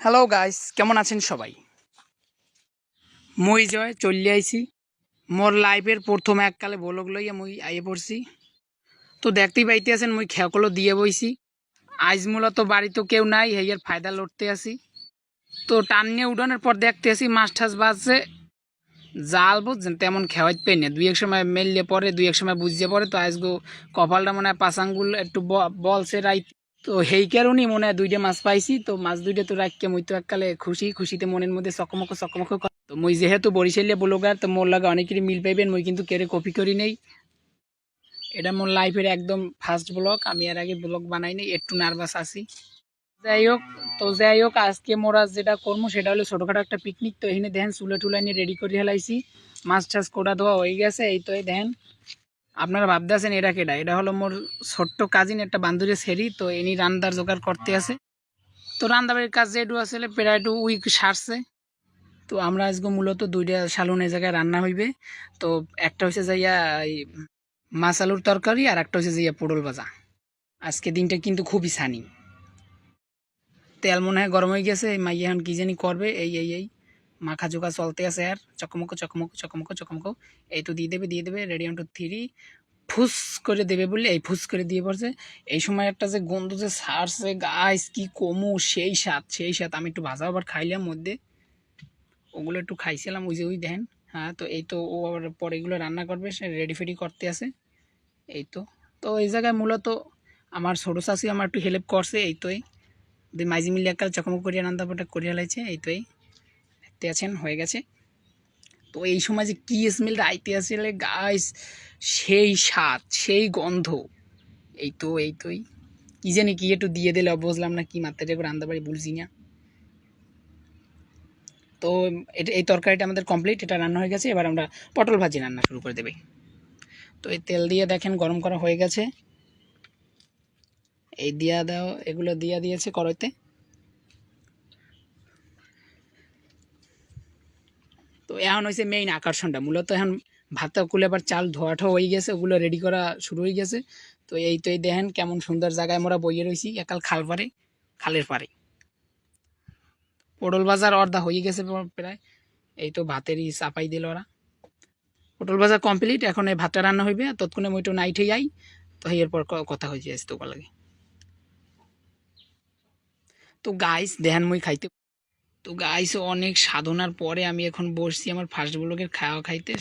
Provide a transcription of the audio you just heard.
Hello guys কেমন আছেন সবাই? মই জয়, চলে আইছি। মোর লাইফের প্রথম এককালে বলক লইয়া মুই আইয়ে পড়ছি। তো দেখতেই পাইতে আছেন মুই খেকলো দিয়ে বইছি। আজ মূলত বাড়ি তো কেউ নাই হেয়ার ফায়দা লড়তে আসি তো টান নিয়ে উঠানোর পর দেখতে আসি মাছ ঠাস বাজছে। জাল বুঝছেন, তেমন খেওয়াইত পেয়ে না। দুই এক সময় মেললে পরে, দুই এক সময় বুঝিয়ে পরে। তো আজগো কপালটা মনে হয় পাসাঙ্গুল একটু বলছে রাইত তো সেই কারণেই মনে হয় দুইটা মাছ পাইছি। তো মাছ দুইটা তো রাখকে মই তো এককালে খুশি, খুশিতে মনের মধ্যে চকমক চকমক। তো মই যেহেতু বরিশালিয়া ব্লগার, তো মোর লাগে অনেকেরই মিল পাইবেন, মই কিন্তু কেড়ে কপি করি নেই। এটা মোর লাইফের একদম ফার্স্ট ব্লগ আমি এর আগে ব্লগ বানাই নাই, একটু নার্ভাস আছি। যাই হোক, তো যাই হোক, আজকে মোরা যেটা করব সেটা হলো ছোটোখাটো একটা পিকনিক তো এখানে দেখেন চুলে টুলা নিয়ে রেডি করে হেলাইছি মাছ টাছ কোটা ধোয়া হয়ে গেছে, এই তো দেখেন। আপনারা ভাবতে আছেন এটা কেটা এটা হলো মোর ছোট্ট কাজিন একটা বান্ধবীর সেরি তো এনি রান্দার জোগাড় করতে আছে। তো রান্দাবাড়ির কাজ যেটু আসলে প্রায় একটু উইক সারছে। তো আমরা আজকে মূলত দুইটা সালুন এই জায়গায় রান্না হইবে। তো একটা হচ্ছে যাইয়া মাছ আলুর তরকারি, আর একটা হচ্ছে যাইয়া পোড়ল ভাজা। আজকে দিনটা কিন্তু খুবই সানি। তেল মনে হয় গরম হয়ে গেছে, এই মাইয়া এখন কি জানি করবে, এই এই এই। মাখা জোকা চলতে আছে আর, চকমকো চকমকো চকমকো চকমকো। এই তো দিয়ে দেবে দিয়ে দেবে রেডি টু থ্রি ফুস করে দেবে বললে এই ফুস করে দিয়ে পড়ছে এই সময় একটা যে গন্ধ যে সারছে গাছ কি কমু, সেই স্বাদ সেই স্বাদ। আমি একটু ভাজা আবার খাইলাম মধ্যে। ওগুলো একটু খাইছিলাম, ওই যে ওই দেন হ্যাঁ তো এই তো ও আবার পরে এগুলো রান্না করবে, সে রেডি ফেডি করতে আছে। এই তো। তো এই জায়গায় মূলত আমার ছোটো শাশি আমার একটু হেল্প করছে, এই তোই মাইজি মিলিয়ে একাল চকমক করিয়া রান্না করিয়া লাইছে, এই তোই দেখতে আছেন, হয়ে গেছে। তো এই সময় যে কী স্মেলটা আইতে আসলে গাছ সেই স্বাদ, সেই গন্ধ। এই তো, এই তোই কী জানি কি একটু দিয়ে দিলে, বুঝলাম না কি মাত্রাটা করে রান্না বাড়ি বলছি না। তো এটা, এই তরকারিটা আমাদের কমপ্লিট এটা রান্না হয়ে গেছে, এবার আমরা পটল ভাজি রান্না শুরু করে দেবে। তো এই তেল দিয়ে দেখেন গরম করা হয়ে গেছে। এই দিয়া দাও, এগুলো দিয়া দিয়েছে কড়াইতে। তো এখন হয়েছে মেইন আকর্ষণটা। মূলত এখন ভাতটা কুলে আবার চাল ধোয়াঠো হয়ে গেছে, ওগুলো রেডি করা শুরু হয়ে গেছে। তো এই তো এই দেখেন কেমন সুন্দর জায়গায় আমরা বইয়ে রয়েছি একাল খাল পারে খালের পারে পটল বাজার অর্ধা হয়ে গেছে প্রায়। এই তো ভাতেরই চাপাই দিল ওরা। পটল বাজার কমপ্লিট এখন এই ভাতটা রান্না হইবে তৎক্ষণে মই তো নাইটে যাই, তো এরপর কথা হয়ে যায় তো লাগে। তো গাইস দেহান মই খাইতে তো গাইস অনেক সাধনার পরে আমি এখন বসছি আমার ফার্স্ট ব্লগের খাওয়া খাইতে।